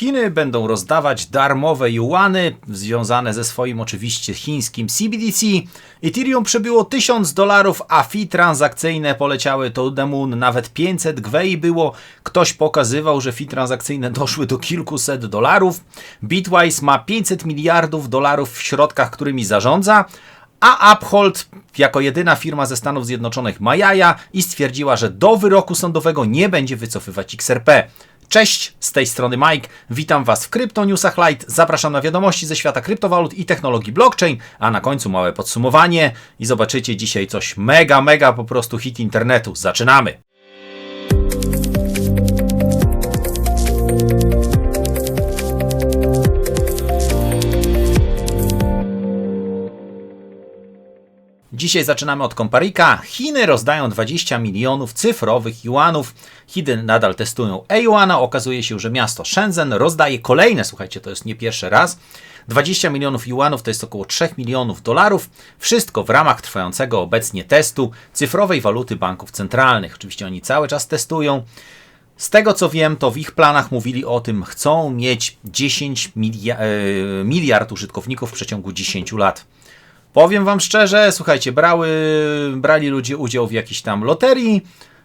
Chiny będą rozdawać darmowe juany związane ze swoim oczywiście chińskim CBDC. Ethereum przebyło 1000 dolarów, a fee transakcyjne poleciały to moon, nawet 500 gwei było. Ktoś pokazywał, że fee transakcyjne doszły do kilkuset dolarów. Bitwise ma 500 miliardów dolarów w środkach, którymi zarządza. A Uphold jako jedyna firma ze Stanów Zjednoczonych ma jaja i stwierdziła, że do wyroku sądowego nie będzie wycofywać XRP. Cześć, z tej strony Mike. Witam Was w Crypto Newsach Light. Zapraszam na wiadomości ze świata kryptowalut i technologii blockchain, a na końcu małe podsumowanie i zobaczycie dzisiaj coś mega, mega po prostu hit internetu. Zaczynamy! Dzisiaj zaczynamy od komparika. Chiny rozdają 20 milionów cyfrowych juanów. Chiny nadal testują e-juana. Okazuje się, że miasto Shenzhen rozdaje kolejne, słuchajcie, to jest nie pierwszy raz. 20 milionów juanów to jest około 3 milionów dolarów. Wszystko w ramach trwającego obecnie testu cyfrowej waluty banków centralnych. Oczywiście oni cały czas testują. Z tego co wiem, to w ich planach mówili o tym, chcą mieć 10 miliard, e, miliard użytkowników w przeciągu 10 lat. Powiem Wam szczerze, słuchajcie, brały, brali ludzie udział w jakiejś tam loterii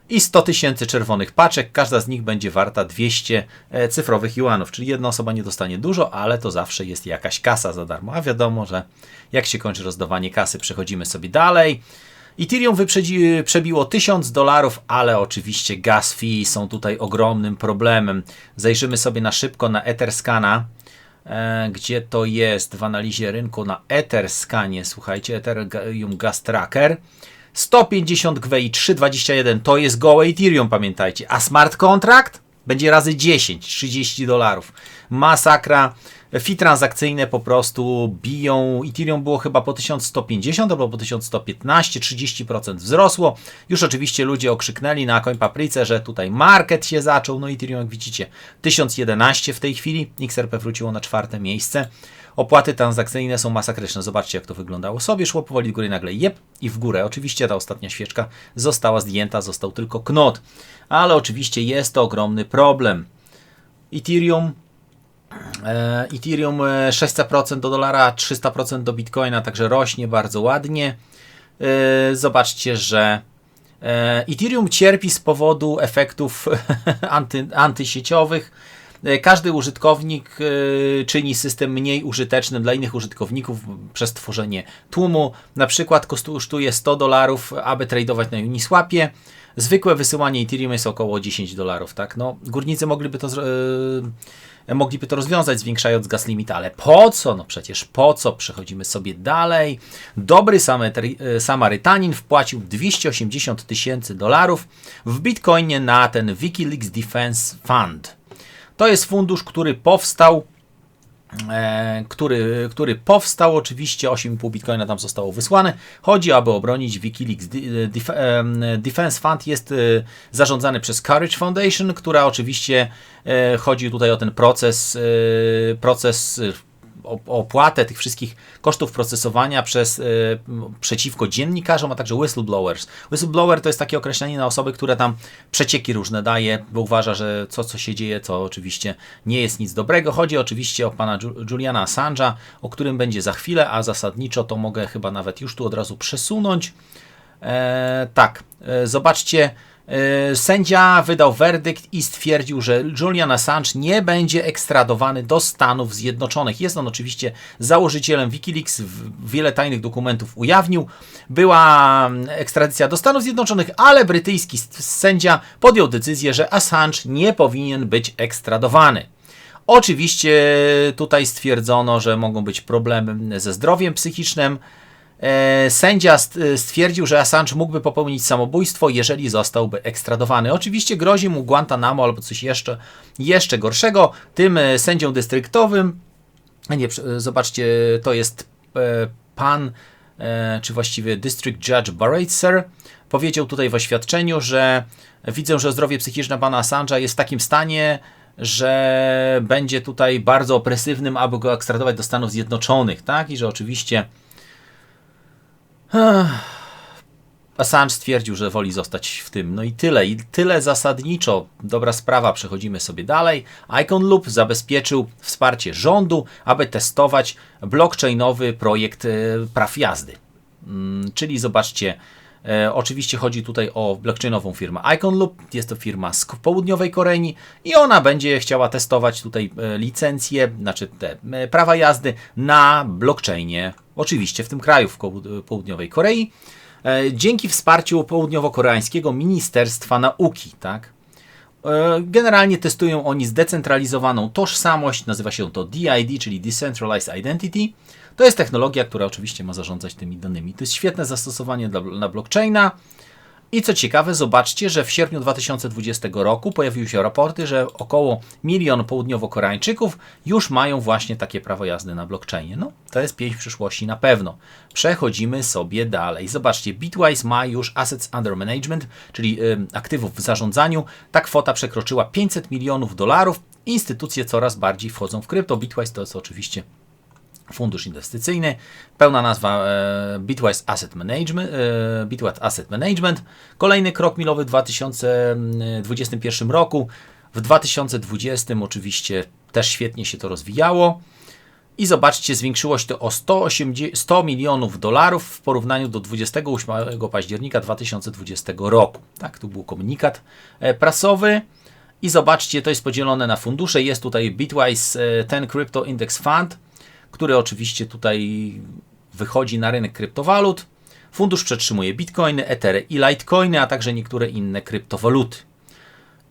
i 100 tysięcy czerwonych paczek, każda z nich będzie warta 200 e, cyfrowych juanów, czyli jedna osoba nie dostanie dużo, ale to zawsze jest jakaś kasa za darmo, a wiadomo, że jak się kończy rozdawanie kasy, przechodzimy sobie dalej. Ethereum wyprzedzi, przebiło 1000 dolarów, ale oczywiście gas fee są tutaj ogromnym problemem. Zajrzymy sobie na szybko na Etherscana. E, gdzie to jest w analizie rynku na Etherscanie, słuchajcie, Ethereum Gas Tracker. 150 GWI 321 to jest gołe Ethereum, pamiętajcie. A smart contract będzie razy 10, 30 dolarów. Masakra. Fee transakcyjne po prostu biją. Ethereum było chyba po 1150 albo po 1115, 30% wzrosło. Już oczywiście ludzie okrzyknęli na koń papryce, że tutaj market się zaczął. No Ethereum, jak widzicie, 1011 w tej chwili. XRP wróciło na czwarte miejsce. Opłaty transakcyjne są masakryczne. Zobaczcie, jak to wyglądało. Sobie szło powoli w górę nagle jep i w górę. Oczywiście ta ostatnia świeczka została zdjęta, został tylko knot. Ale oczywiście jest to ogromny problem. Ethereum Ethereum 600% e, do dolara, 300% do Bitcoina, także rośnie bardzo ładnie. E, zobaczcie, że Ethereum cierpi z powodu efektów anty, antysieciowych. Każdy użytkownik czyni system mniej użytecznym dla innych użytkowników przez tworzenie tłumu. Na przykład kosztuje 100 dolarów, aby tradować na Uniswapie. Zwykłe wysyłanie Ethereum jest około 10 dolarów. Tak? No, górnicy mogliby to mogliby to rozwiązać, zwiększając gas limit, ale po co? No przecież po co? Przechodzimy sobie dalej. Dobry e, Samarytanin wpłacił 280 tysięcy dolarów w bitcoinie na ten Wikileaks Defense Fund. To jest fundusz, który powstał który, który powstał. Oczywiście 8,5 bitcoina tam zostało wysłane. Chodzi, aby obronić Wikileaks. Defense Fund jest e, zarządzany przez Courage Foundation, która oczywiście e, chodzi tutaj o ten proces, proces opłatę tych wszystkich kosztów procesowania przez, y, przeciwko dziennikarzom, a także whistleblowers. Whistleblower to jest takie określenie na osoby, które tam przecieki różne daje, bo uważa, że co, co się dzieje, to oczywiście nie jest nic dobrego. Chodzi oczywiście o pana Juliana Assange'a, o którym będzie za chwilę, a zasadniczo to mogę chyba nawet już tu od razu przesunąć. E, tak, e, zobaczcie, E, sędzia wydał werdykt i stwierdził, że Julian Assange nie będzie ekstradowany do Stanów Zjednoczonych. Jest on oczywiście założycielem Wikileaks, wiele tajnych dokumentów ujawnił. Była mm, ekstradycja do Stanów Zjednoczonych, ale brytyjski sędzia podjął decyzję, że Assange nie powinien być ekstradowany. Oczywiście tutaj stwierdzono, że mogą być problemy ze zdrowiem psychicznym. E, sędzia e, stwierdził, że Assange mógłby popełnić samobójstwo, jeżeli zostałby ekstradowany. Oczywiście grozi mu Guantanamo albo coś jeszcze, jeszcze gorszego. Tym e, sędzią dystryktowym, nie, zobaczcie, to jest pan, czy właściwie District Judge Baratzer, powiedział tutaj w oświadczeniu, że widzę, że zdrowie psychiczne pana Assange'a jest w takim stanie, że będzie tutaj bardzo opresywnym, aby go ekstradować do Stanów Zjednoczonych, tak? I że oczywiście Assange stwierdził, że woli zostać w tym. No i tyle, i tyle zasadniczo. Dobra sprawa, przechodzimy sobie dalej. Icon Loop zabezpieczył wsparcie rządu, aby testować blockchainowy projekt e, praw jazdy. Mm, czyli zobaczcie, e, oczywiście chodzi tutaj o blockchainową firmę Icon Loop. Jest to firma z południowej Korei i ona będzie chciała testować tutaj e, licencje, znaczy te e, prawa jazdy na blockchainie. Oczywiście w tym kraju, w kołu- południowej Korei. E, dzięki wsparciu południowo-koreańskiego Ministerstwa Nauki, tak? E, Generalnie testują oni zdecentralizowaną tożsamość, nazywa się to DID, czyli Decentralized Identity. To jest technologia, która oczywiście ma zarządzać tymi danymi. To jest świetne zastosowanie dla, na blockchaina. I co ciekawe, zobaczcie, że w sierpniu 2020 roku pojawiły się raporty, że około milion południowo-koreańczyków już mają właśnie takie prawo jazdy na blockchainie. No, to jest pięć przyszłości na pewno. Przechodzimy sobie dalej. Zobaczcie, Bitwise ma już assets under management, czyli ym, aktywów w zarządzaniu. Ta kwota przekroczyła 500 milionów dolarów. Instytucje coraz bardziej wchodzą w krypto. Bitwise to jest oczywiście fundusz inwestycyjny. Pełna nazwa e, Bitwise Asset Management. E, Bitwise Asset Management. Kolejny krok milowy w 2021 roku. W 2020 oczywiście też świetnie się to rozwijało. I zobaczcie, zwiększyło się to o 180, 100 milionów dolarów w porównaniu do 28 października 2020 roku. Tak, tu był komunikat e, prasowy. I zobaczcie, to jest podzielone na fundusze. Jest tutaj Bitwise 10 Crypto Index Fund, który oczywiście tutaj wychodzi na rynek kryptowalut. Fundusz przetrzymuje bitcoiny, ethery i litecoiny, a także niektóre inne kryptowaluty.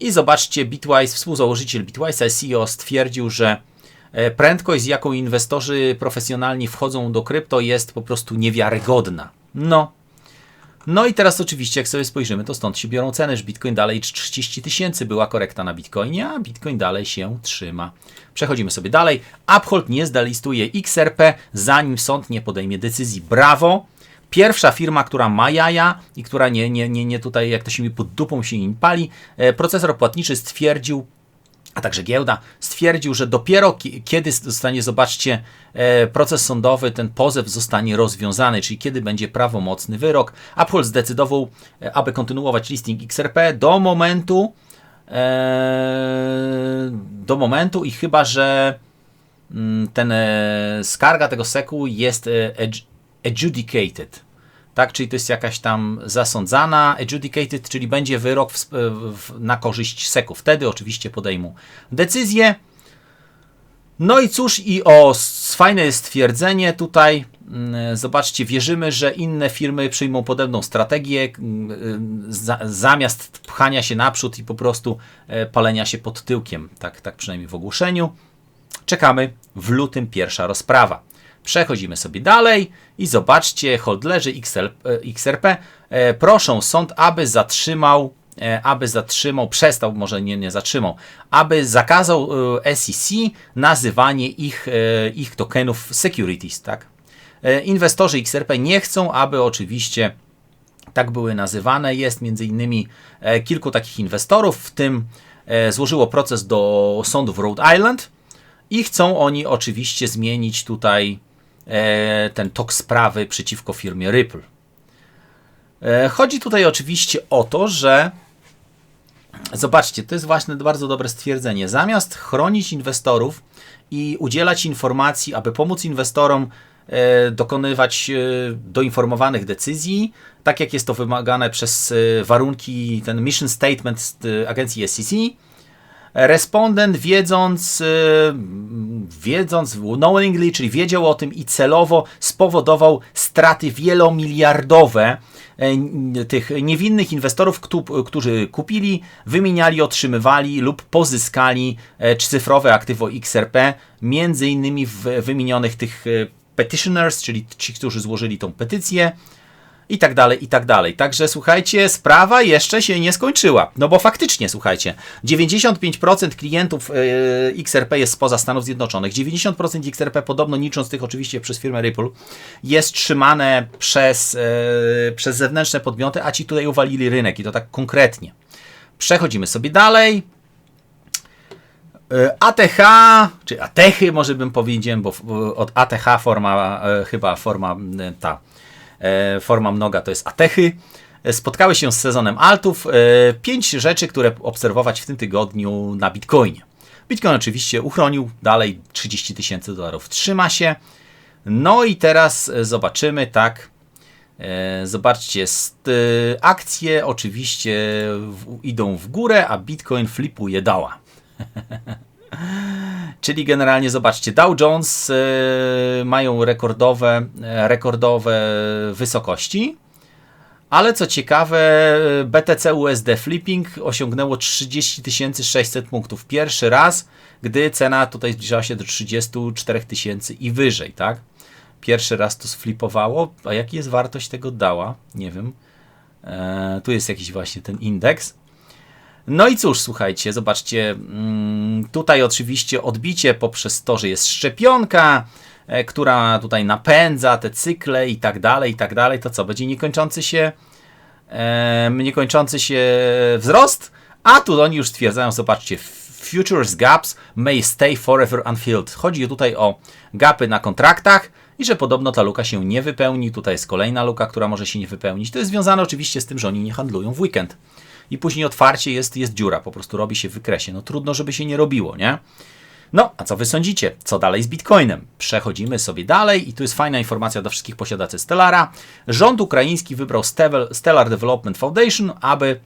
I zobaczcie, Bitwise, współzałożyciel Bitwise, CEO stwierdził, że e, prędkość, z jaką inwestorzy profesjonalni wchodzą do krypto jest po prostu niewiarygodna. No. No i teraz oczywiście, jak sobie spojrzymy, to stąd się biorą ceny, że Bitcoin dalej 30 tysięcy była korekta na Bitcoinie, a Bitcoin dalej się trzyma. Przechodzimy sobie dalej. Uphold nie zdalistuje XRP, zanim sąd nie podejmie decyzji. Brawo! Pierwsza firma, która ma jaja i która nie, nie, nie, nie tutaj, jak to się mi pod dupą się im pali, e, procesor płatniczy stwierdził, a także giełda, stwierdził, że dopiero ki- kiedy zostanie, zobaczcie, e, proces sądowy, ten pozew zostanie rozwiązany, czyli kiedy będzie prawomocny wyrok. Uphold zdecydował, e, aby kontynuować listing XRP do momentu, e, do momentu i chyba, że mm, ten skarga tego seku jest adj- adjudicated. Tak, czyli to jest jakaś tam zasądzana, adjudicated, czyli będzie wyrok w, w, na korzyść seku. Wtedy oczywiście podejmą decyzję. No i cóż, i o, fajne stwierdzenie tutaj. Mm, Zobaczcie, wierzymy, że inne firmy przyjmą podobną strategię, mm, za, zamiast pchania się naprzód i po prostu e, palenia się pod tyłkiem. Tak, tak przynajmniej w ogłoszeniu. Czekamy w lutym pierwsza rozprawa. Przechodzimy sobie dalej i zobaczcie, holdlerzy XL, e, XRP e, proszą sąd, aby zatrzymał, e, aby zatrzymał, przestał, może nie, nie zatrzymał, aby zakazał SEC nazywanie ich, ich tokenów securities, tak? Inwestorzy XRP nie chcą, aby oczywiście tak były nazywane. Jest między innymi kilku takich inwestorów, w tym złożyło proces do sądu w Rhode Island i chcą oni oczywiście zmienić tutaj ten tok sprawy przeciwko firmie Ripple. E, chodzi tutaj oczywiście o to, że Zobaczcie, to jest właśnie bardzo dobre stwierdzenie. Zamiast chronić inwestorów i udzielać informacji, aby pomóc inwestorom e, dokonywać e, doinformowanych decyzji, tak jak jest to wymagane przez e, warunki, ten mission statement e, agencji SEC, respondent wiedząc, e, wiedząc knowingly, czyli wiedział o tym i celowo spowodował straty wielomiliardowe e, tych niewinnych inwestorów, któ- którzy kupili, wymieniali, otrzymywali lub pozyskali e, cyfrowe aktywo XRP, między innymi w wymienionych tych e, petitioners, czyli ci, którzy złożyli tą petycję i tak dalej, i tak dalej. Także słuchajcie, sprawa jeszcze się nie skończyła. No bo faktycznie, słuchajcie, 95% klientów e, XRP jest spoza Stanów Zjednoczonych. 90% XRP, podobno licząc tych oczywiście przez firmę Ripple, jest trzymane przez, e, przez zewnętrzne podmioty, a ci tutaj uwalili rynek i to tak konkretnie. Przechodzimy sobie dalej. E, ATH, czy ATEChy może bym powiedział, bo od ATH forma, chyba forma ta, forma mnoga to jest ATEChy. e, spotkały się z sezonem altów. E, pięć rzeczy, które obserwować w tym tygodniu na Bitcoinie. Bitcoin oczywiście uchronił, dalej 30 tysięcy dolarów trzyma się. No i teraz e, zobaczymy, tak. Zobaczcie, akcje oczywiście idą w górę, a Bitcoin flipuje dała. Czyli generalnie zobaczcie, Dow Jones mają rekordowe, rekordowe wysokości. Ale co ciekawe, BTC USD Flipping osiągnęło 30 600 punktów. Pierwszy raz, gdy cena tutaj zbliżała się do 34 tysięcy i wyżej, tak? Pierwszy raz to sflipowało. A jaki jest wartość tego dała? Nie wiem. Eee, tu jest jakiś właśnie ten indeks. No i cóż, słuchajcie, zobaczcie, mm, tutaj oczywiście odbicie poprzez to, że jest szczepionka, E, która tutaj napędza te cykle i tak dalej, i tak dalej, to co, będzie niekończący się niekończący się wzrost? A tu oni już stwierdzają, zobaczcie, futures gaps may stay forever unfilled. Chodzi tutaj o gapy na kontraktach i że podobno ta luka się nie wypełni. Tutaj jest kolejna luka, która może się nie wypełnić. To jest związane oczywiście z tym, że oni nie handlują w weekend. I później otwarcie jest, jest dziura, po prostu robi się wykresie. No trudno, żeby się nie robiło, nie? No, a co wy sądzicie? Co dalej z Bitcoinem? Przechodzimy sobie dalej i tu jest fajna informacja do wszystkich posiadaczy Stellara. Rząd ukraiński wybrał Stellar Development Foundation, aby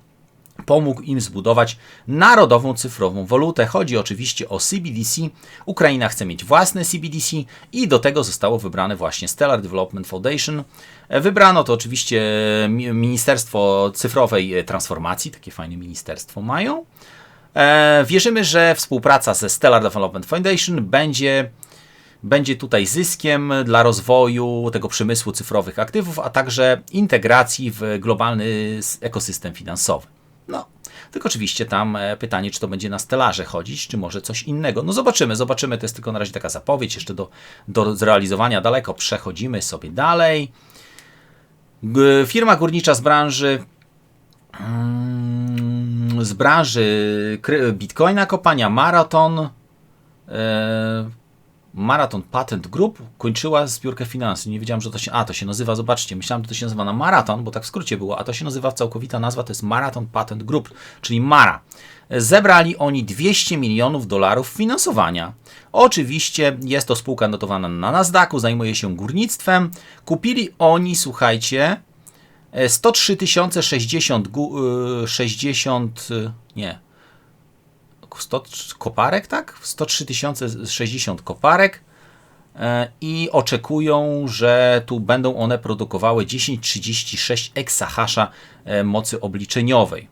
pomógł im zbudować narodową cyfrową walutę. Chodzi oczywiście o CBDC. Ukraina chce mieć własne CBDC i do tego zostało wybrane właśnie Stellar Development Foundation. Wybrano to oczywiście Ministerstwo Cyfrowej Transformacji, takie fajne ministerstwo mają. E, wierzymy, że współpraca ze Stellar Development Foundation będzie, będzie tutaj zyskiem dla rozwoju tego przemysłu cyfrowych aktywów, a także integracji w globalny ekosystem finansowy. Tylko oczywiście tam e, pytanie, czy to będzie na Stellarze chodzić, czy może coś innego. No zobaczymy, zobaczymy. To jest tylko na razie taka zapowiedź, jeszcze do, do zrealizowania daleko. Przechodzimy sobie dalej. Firma górnicza z branży. Hmm, z branży Bitcoina kopania Marathon Marathon Patent Group kończyła zbiórkę finansów. Nie wiedziałem, że to się. A, to się nazywa, zobaczcie, myślałem, że to się nazywa na Marathon, bo tak w skrócie było, a to się nazywa całkowita nazwa to jest Marathon Patent Group, czyli Mara. Zebrali oni 200 milionów dolarów finansowania. Oczywiście jest to spółka notowana na Nasdaqu, zajmuje się górnictwem. Kupili oni, słuchajcie, 103 060 60 nie 100 koparek, tak? 103 060 koparek e, i oczekują, że tu będą one produkowały 1036 exahasza e, mocy obliczeniowej.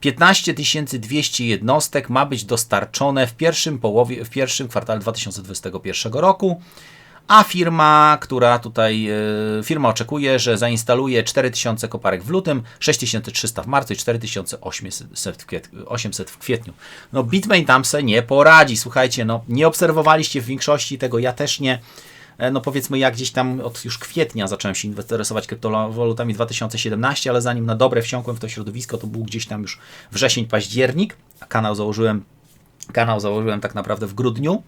15 200 jednostek ma być dostarczone w pierwszym, połowie, w pierwszym kwartale 2021 roku a firma, która tutaj, e, firma oczekuje, że zainstaluje 4000 koparek w lutym, 6300 w marcu i 4800 w, kwietniu. 800 w kwietniu. No Bitmain tam se nie poradzi, słuchajcie, no nie obserwowaliście w większości tego, ja też nie, e, no powiedzmy ja gdzieś tam od już kwietnia zacząłem się interesować kryptowalutami 2017, ale zanim na dobre wsiąkłem w to środowisko, to był gdzieś tam już wrzesień, październik, kanał założyłem Kanał założyłem tak naprawdę w grudniu,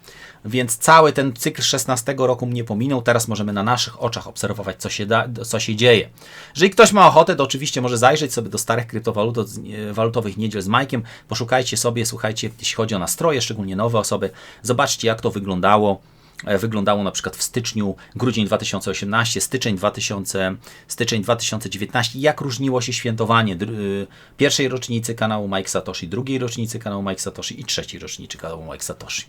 więc cały ten cykl 16 roku mnie pominął. Teraz możemy na naszych oczach obserwować, co się, da, co się dzieje. Jeżeli ktoś ma ochotę, to oczywiście może zajrzeć sobie do starych kryptowalutowych niedziel z Majkiem. Poszukajcie sobie, słuchajcie, jeśli chodzi o nastroje, szczególnie nowe osoby. Zobaczcie, jak to wyglądało wyglądało na przykład w styczniu, grudzień 2018, styczeń, 2000, styczeń 2019, jak różniło się świętowanie y, pierwszej rocznicy kanału Mike Satoshi, drugiej rocznicy kanału Mike Satoshi i trzeciej rocznicy kanału Mike Satoshi.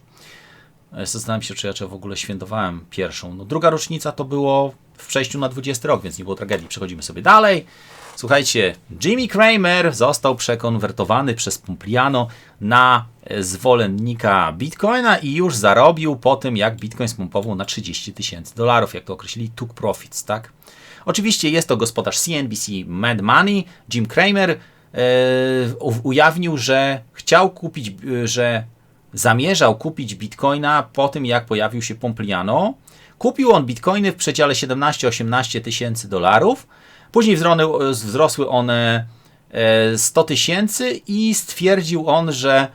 E, zastanawiam się, czy ja czy w ogóle świętowałem pierwszą. No, druga rocznica to było w przejściu na 20 rok, więc nie było tragedii. Przechodzimy sobie dalej. Słuchajcie, Jimmy Kramer został przekonwertowany przez Pumpliano na zwolennika Bitcoina i już zarobił po tym, jak Bitcoin spumpował na 30 tysięcy dolarów, jak to określili, took profits, tak? Oczywiście jest to gospodarz CNBC Mad Money, Jim Kramer, e, ujawnił, że chciał kupić, że zamierzał kupić Bitcoina po tym, jak pojawił się Pompliano. Kupił on Bitcoiny w przedziale 17-18 tysięcy dolarów, Później wzrosły one 100 e, tysięcy i stwierdził on, że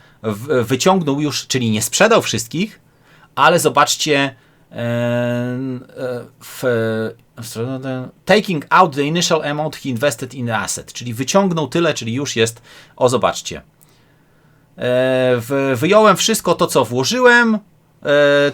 wyciągnął już, czyli nie sprzedał wszystkich, ale zobaczcie, w, taking out the initial amount he invested in the asset, czyli wyciągnął tyle, czyli już jest, o zobaczcie, e, wyjąłem wszystko to, co włożyłem, e,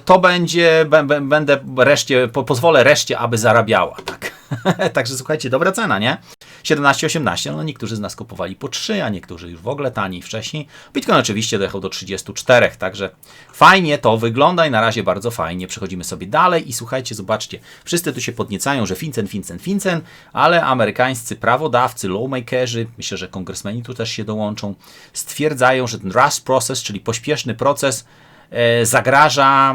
to będzie, będę reszcie, pozwolę reszcie, aby zarabiała, tak. Także słuchajcie, dobra cena, nie? 17-18, no niektórzy z nas kupowali po 3, a niektórzy już w ogóle taniej wcześniej. Bitcoin oczywiście dojechał do 34, także fajnie to wygląda i na razie bardzo fajnie. Przechodzimy sobie dalej i słuchajcie, zobaczcie, wszyscy tu się podniecają, że Fincen, Fincen, Fincen, ale amerykańscy prawodawcy, lawmakerzy, myślę, że kongresmeni tu też się dołączą, stwierdzają, że ten rush process, czyli pośpieszny proces, e, zagraża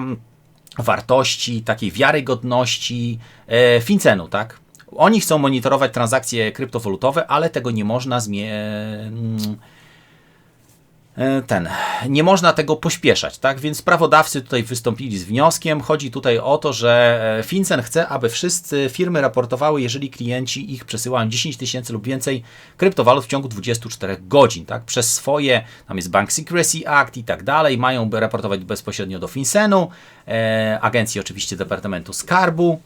wartości, takiej wiarygodności e, Fincenu, tak? Oni chcą monitorować transakcje kryptowalutowe, ale tego nie można zmie... E, ten, nie można tego pośpieszać, tak? Więc prawodawcy tutaj wystąpili z wnioskiem. Chodzi tutaj o to, że e, FinCEN chce, aby wszyscy firmy raportowały, jeżeli klienci ich przesyłają 10 tysięcy lub więcej kryptowalut w ciągu 24 godzin, tak? Przez swoje, tam jest Bank Secrecy Act i tak dalej, mają raportować bezpośrednio do FinCENu, e, agencji oczywiście Departamentu Skarbu.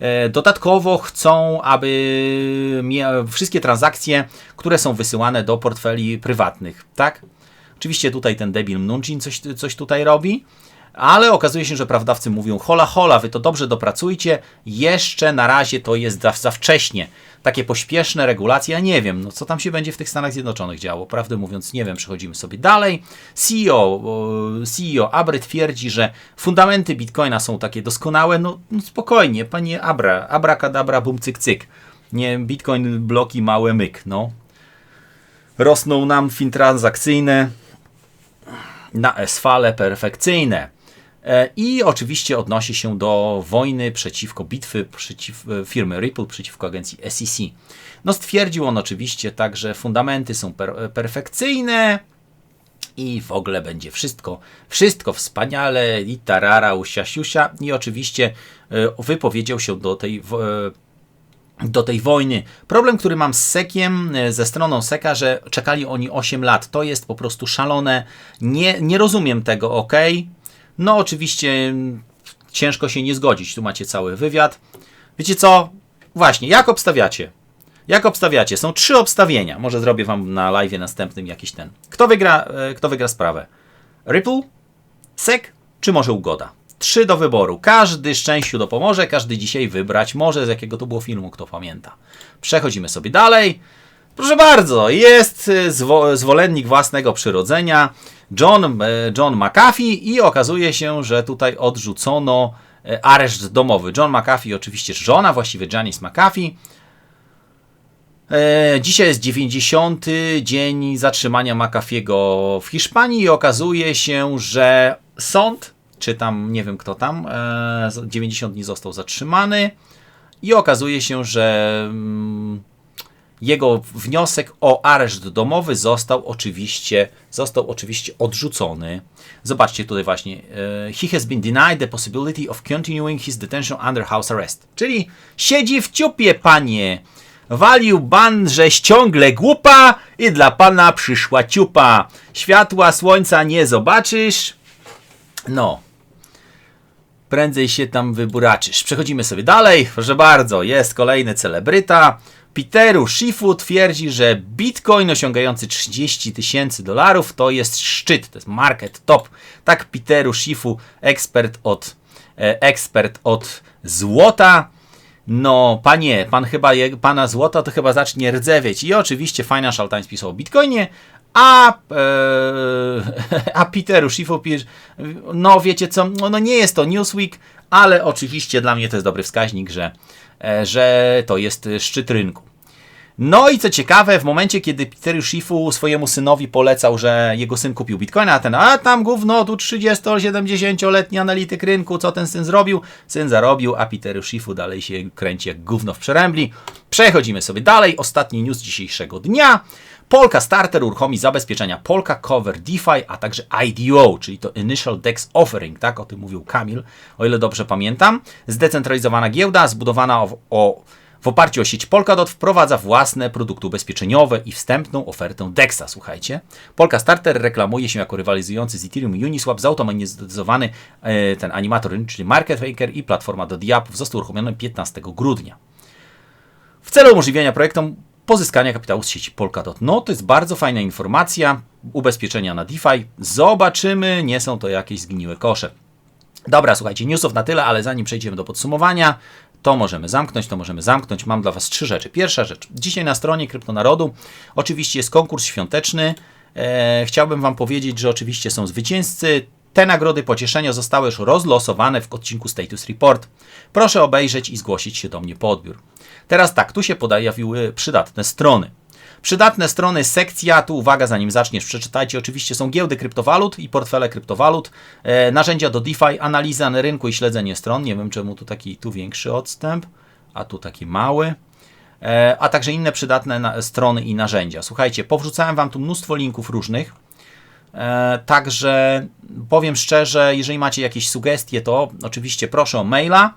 E, dodatkowo chcą, aby wszystkie transakcje, które są wysyłane do portfeli prywatnych, tak? Oczywiście tutaj ten debil Mnuchin coś, coś tutaj robi, ale okazuje się, że prawdawcy mówią: hola, hola, wy to dobrze dopracujcie, jeszcze na razie to jest za, za wcześnie takie pośpieszne regulacje, ja nie wiem, no co tam się będzie w tych Stanach Zjednoczonych działo. Prawdę mówiąc, nie wiem, przechodzimy sobie dalej. CEO, CEO Abry twierdzi, że fundamenty Bitcoina są takie doskonałe, no, no spokojnie, panie Abra, abracadabra, bum, cyk, cyk. Nie, Bitcoin bloki małe myk, no. Rosną nam fin transakcyjne na S-fale perfekcyjne. E, I oczywiście odnosi się do wojny przeciwko bitwy przeciw e, firmy Ripple przeciwko agencji SEC. No stwierdził on oczywiście tak, że fundamenty są per e, perfekcyjne i w ogóle będzie wszystko, wszystko wspaniale i tarara, usia, siusia i oczywiście wypowiedział się do tej do tej wojny. Problem, który mam z Sekiem, ze stroną Seka, że czekali oni 8 lat. To jest po prostu szalone. Nie, nie rozumiem tego, ok? No oczywiście ciężko się nie zgodzić. Tu macie cały wywiad. Wiecie co? Właśnie, jak obstawiacie? Jak obstawiacie? Są trzy obstawienia. Może zrobię wam na live następnym jakiś ten. Kto wygra, e, kto wygra sprawę? Ripple, SEC czy może ugoda? Trzy do wyboru. Każdy szczęściu dopomoże, każdy dzisiaj wybrać może, z jakiego to było filmu, kto pamięta. Przechodzimy sobie dalej. Proszę bardzo, jest e, zwo zwolennik własnego przyrodzenia. John, e, John McAfee i okazuje się, że tutaj odrzucono e, areszt domowy. John McAfee, oczywiście żona, właściwie Janice McAfee. E, dzisiaj jest 90. dzień zatrzymania McAfee'ego w Hiszpanii i okazuje się, że sąd, czy tam nie wiem kto tam, 90 dni został zatrzymany i okazuje się, że mm, jego wniosek o areszt domowy został oczywiście, został oczywiście odrzucony. Zobaczcie tutaj właśnie. E, he has been denied the possibility of continuing his detention under house arrest. Czyli siedzi w ciupie, panie. Walił ban, żeś ciągle głupa i dla pana przyszła ciupa. Światła słońca nie zobaczysz. No. Prędzej się tam wyburaczysz. Przechodzimy sobie dalej. Proszę bardzo, jest kolejny celebryta. Peteru Schifu twierdzi, że bitcoin osiągający 30 tysięcy dolarów to jest szczyt, to jest market top. Tak Peteru Schifu, ekspert od, e, ekspert od złota. No, panie, pan chyba, pana złota to chyba zacznie rdzewieć. I oczywiście Financial Times pisał o bitcoinie, a, e, a Peteru Schifu pisze, no wiecie co, no, no nie jest to Newsweek, ale oczywiście dla mnie to jest dobry wskaźnik, że, e, że to jest szczyt rynku. No i co ciekawe, w momencie, kiedy Peter Schifu swojemu synowi polecał, że jego syn kupił bitcoina, a ten, a tam gówno, tu 30-70-letni analityk rynku, co ten syn zrobił? Syn zarobił, a Peter Schifu dalej się kręci jak gówno w przerębli. Przechodzimy sobie dalej. Ostatni news dzisiejszego dnia. Polka Starter uruchomi zabezpieczenia Polka Cover DeFi, a także IDO, czyli to Initial Dex Offering, tak? O tym mówił Kamil, o ile dobrze pamiętam. Zdecentralizowana giełda, zbudowana o, o w oparciu o sieć Polkadot wprowadza własne produkty ubezpieczeniowe i wstępną ofertę DEXA. Słuchajcie, Polka Starter reklamuje się jako rywalizujący z Ethereum Uniswap, zautomatyzowany e, ten animator, czyli market maker i platforma do diapów został uruchomiony 15 grudnia. W celu umożliwienia projektom pozyskania kapitału z sieci Polkadot. No, to jest bardzo fajna informacja. Ubezpieczenia na DeFi. Zobaczymy, nie są to jakieś zgniłe kosze. Dobra, słuchajcie, newsów na tyle, ale zanim przejdziemy do podsumowania, to możemy zamknąć, to możemy zamknąć. Mam dla Was trzy rzeczy. Pierwsza rzecz. Dzisiaj na stronie Kryptonarodu oczywiście jest konkurs świąteczny. E, chciałbym Wam powiedzieć, że oczywiście są zwycięzcy. Te nagrody pocieszenia zostały już rozlosowane w odcinku Status Report. Proszę obejrzeć i zgłosić się do mnie po odbiór. Teraz tak, tu się pojawiły przydatne strony. Przydatne strony, sekcja, tu uwaga, zanim zaczniesz, przeczytajcie, oczywiście są giełdy kryptowalut i portfele kryptowalut, e, narzędzia do DeFi, analiza na rynku i śledzenie stron, nie wiem czemu tu taki tu większy odstęp, a tu taki mały, e, a także inne przydatne na, strony i narzędzia. Słuchajcie, powrzucałem Wam tu mnóstwo linków różnych, e, także powiem szczerze, jeżeli macie jakieś sugestie, to oczywiście proszę o maila,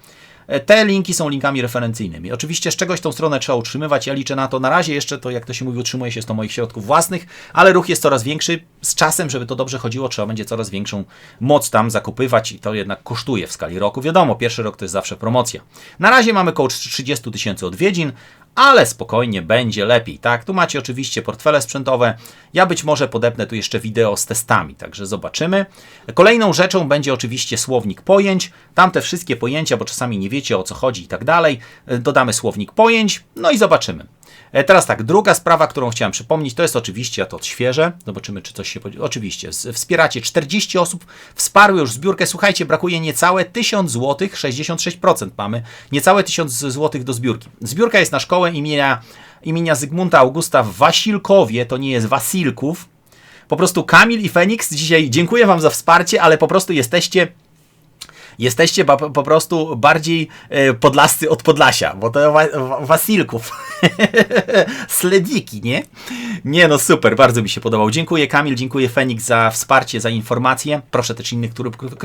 te linki są linkami referencyjnymi. Oczywiście z czegoś tą stronę trzeba utrzymywać. Ja liczę na to. Na razie jeszcze to, jak to się mówi, utrzymuje się z to moich środków własnych, ale ruch jest coraz większy. Z czasem, żeby to dobrze chodziło, trzeba będzie coraz większą moc tam zakupywać i to jednak kosztuje w skali roku. Wiadomo, pierwszy rok to jest zawsze promocja. Na razie mamy około 30 tysięcy odwiedzin ale spokojnie będzie lepiej, tak? Tu macie oczywiście portfele sprzętowe. Ja być może podepnę tu jeszcze wideo z testami, także zobaczymy. Kolejną rzeczą będzie oczywiście słownik pojęć. Tam te wszystkie pojęcia, bo czasami nie wiecie o co chodzi i tak dalej. Dodamy słownik pojęć, no i zobaczymy. E, teraz tak, druga sprawa, którą chciałem przypomnieć, to jest oczywiście, a to świeże, zobaczymy, czy coś się... Oczywiście, wspieracie 40 osób, wsparły już zbiórkę, słuchajcie, brakuje niecałe 1000 zł, 66% mamy, niecałe 1000 zł do zbiórki. Zbiórka jest na szkołę imienia, imienia Zygmunta Augusta w Wasilkowie, to nie jest Wasilków, po prostu Kamil i Feniks, dzisiaj dziękuję Wam za wsparcie, ale po prostu jesteście jesteście po, prostu bardziej e, podlascy od Podlasia, bo to wa, Wasilków. Slediki, nie? Nie no, super, bardzo mi się podobał. Dziękuję Kamil, dziękuję Feniks za wsparcie, za informacje. Proszę też innych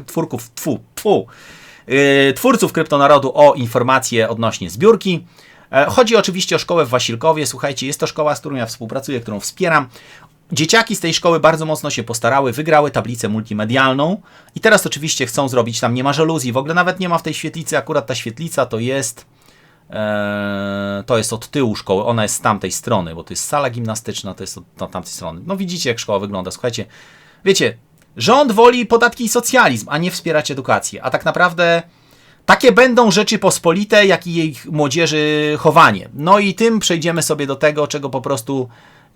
twórków, tfu, tfu, yy, twórców Kryptonarodu o informacje odnośnie zbiórki. E, chodzi oczywiście o szkołę w Wasilkowie. Słuchajcie, jest to szkoła, z którą ja współpracuję, którą wspieram. Dzieciaki z tej szkoły bardzo mocno się postarały, wygrały tablicę multimedialną i teraz oczywiście chcą zrobić tam, nie ma żaluzji, w ogóle nawet nie ma w tej świetlicy, akurat ta świetlica to jest e, to jest od tyłu szkoły, ona jest z tamtej strony, bo to jest sala gimnastyczna, to jest od, od tamtej strony. No widzicie jak szkoła wygląda, słuchajcie, wiecie, rząd woli podatki i socjalizm, a nie wspierać edukację, a tak naprawdę takie będą rzeczy pospolite, jak i jej młodzieży chowanie. No i tym przejdziemy sobie do tego, czego po prostu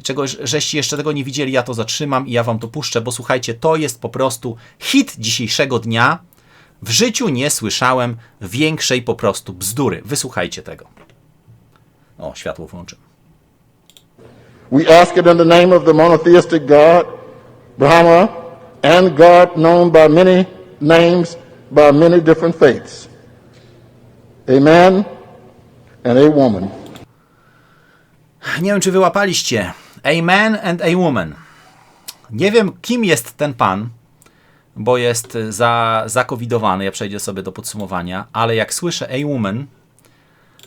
czego żeście jeszcze tego nie widzieli, ja to zatrzymam i ja wam to puszczę, bo słuchajcie, to jest po prostu hit dzisiejszego dnia. W życiu nie słyszałem większej po prostu bzdury. Wysłuchajcie tego. O, światło włączę. We ask it in the name of the monotheistic God, Brahma, and God known by many names, by many different faiths. A man and a woman. Nie wiem, czy wyłapaliście. A man and a woman. Nie wiem, kim jest ten pan, bo jest za, zakowidowany. Ja przejdę sobie do podsumowania, ale jak słyszę a woman,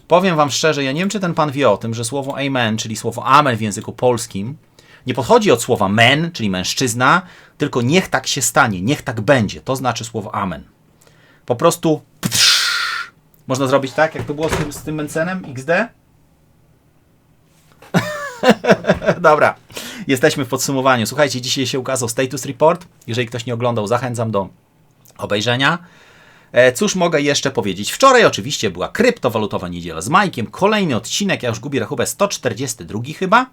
powiem wam szczerze, ja nie wiem, czy ten pan wie o tym, że słowo amen, czyli słowo amen w języku polskim, nie podchodzi od słowa men, czyli mężczyzna, tylko niech tak się stanie, niech tak będzie. To znaczy słowo amen. Po prostu ptrz. można zrobić tak, jak to było z tym, z tym Mencenem XD? Dobra, jesteśmy w podsumowaniu. Słuchajcie, dzisiaj się ukazał Status Report. Jeżeli ktoś nie oglądał, zachęcam do obejrzenia. E, cóż mogę jeszcze powiedzieć? Wczoraj oczywiście była kryptowalutowa niedziela z Majkiem. Kolejny odcinek, ja już gubię rachubę, 142 chyba.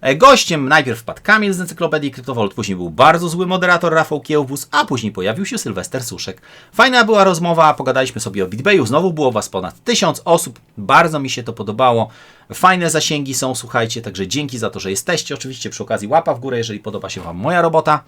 E, gościem najpierw wpadł Kamil z Encyklopedii Kryptowalut, później był bardzo zły moderator Rafał Kiełbus, a później pojawił się Sylwester Suszek. Fajna była rozmowa, pogadaliśmy sobie o BitBayu, znowu było Was ponad tysiąc osób, bardzo mi się to podobało. Fajne zasięgi są, słuchajcie, także dzięki za to, że jesteście. Oczywiście przy okazji łapa w górę, jeżeli podoba się Wam moja robota.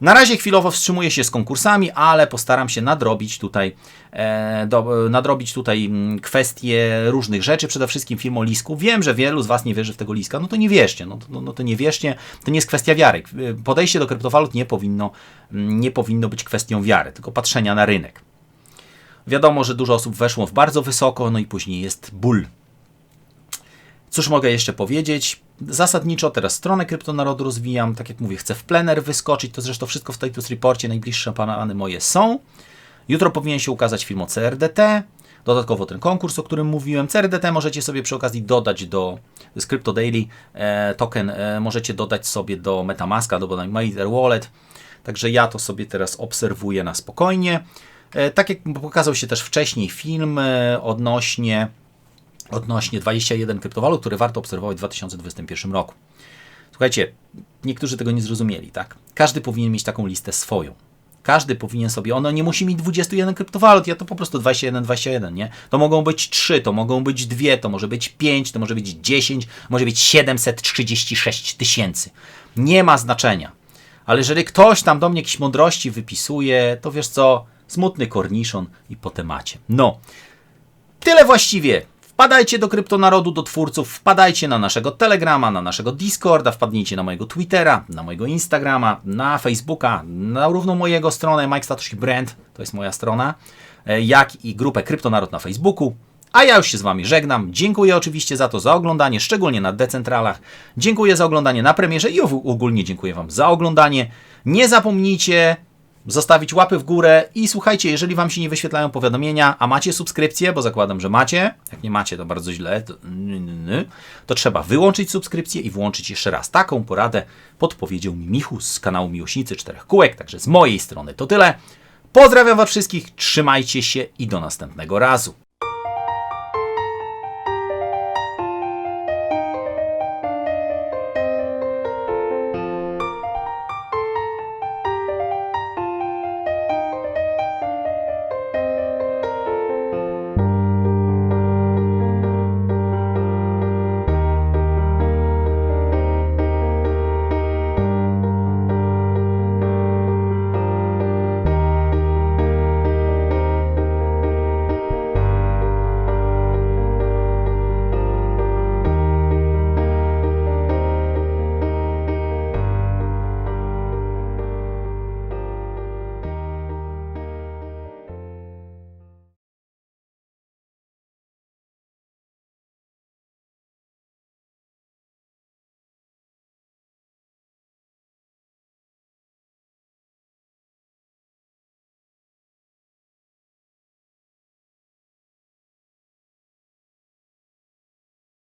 Na razie chwilowo wstrzymuję się z konkursami, ale postaram się nadrobić tutaj, e, do, nadrobić tutaj mm, kwestie różnych rzeczy, przede wszystkim film o Lisku. Wiem, że wielu z Was nie wierzy w tego Liska, no to nie wierzcie, no, no, no to nie wierzcie, to nie jest kwestia wiary. Podejście do kryptowalut nie powinno, mm, nie powinno być kwestią wiary, tylko patrzenia na rynek. Wiadomo, że dużo osób weszło w bardzo wysoko, no i później jest ból Cóż mogę jeszcze powiedzieć? Zasadniczo teraz stronę Kryptonarodu rozwijam. Tak jak mówię, chcę w plener wyskoczyć. To zresztą wszystko w Status Reporcie. Najbliższe plany moje są. Jutro powinien się ukazać film o CRDT. Dodatkowo ten konkurs, o którym mówiłem. CRDT możecie sobie przy okazji dodać do Crypto Daily e, token. E, możecie dodać sobie do Metamaska, do Mazer Wallet. Także ja to sobie teraz obserwuję na spokojnie. E, tak jak pokazał się też wcześniej film e, odnośnie odnośnie 21 kryptowalut, które warto obserwować w 2021 roku. Słuchajcie, niektórzy tego nie zrozumieli, tak? Każdy powinien mieć taką listę swoją. Każdy powinien sobie, ono nie musi mieć 21 kryptowalut, ja to po prostu 21, 21, nie? To mogą być 3, to mogą być 2, to może być 5, to może być 10, może być 736 tysięcy. Nie ma znaczenia. Ale jeżeli ktoś tam do mnie jakieś mądrości wypisuje, to wiesz co, smutny korniszon i po temacie. No, Tyle właściwie. Wpadajcie do Kryptonarodu, do twórców, wpadajcie na naszego Telegrama, na naszego Discorda, wpadnijcie na mojego Twittera, na mojego Instagrama, na Facebooka, na równą mojego stronę Mike Statusz Brand, to jest moja strona, e, jak i grupę Kryptonaród na Facebooku. A ja już się z Wami żegnam. Dziękuję oczywiście za to, za oglądanie, szczególnie na decentralach. Dziękuję za oglądanie na premierze i og- ogólnie dziękuję Wam za oglądanie. Nie zapomnijcie zostawić łapy w górę i słuchajcie, jeżeli Wam się nie wyświetlają powiadomienia, a macie subskrypcję, bo zakładam, że macie, jak nie macie, to bardzo źle, to, to trzeba wyłączyć subskrypcję i włączyć jeszcze raz. Taką poradę podpowiedział mi Michu z kanału Miłośnicy Czterech Kółek, także z mojej strony to tyle. Pozdrawiam Was wszystkich, trzymajcie się i do następnego razu.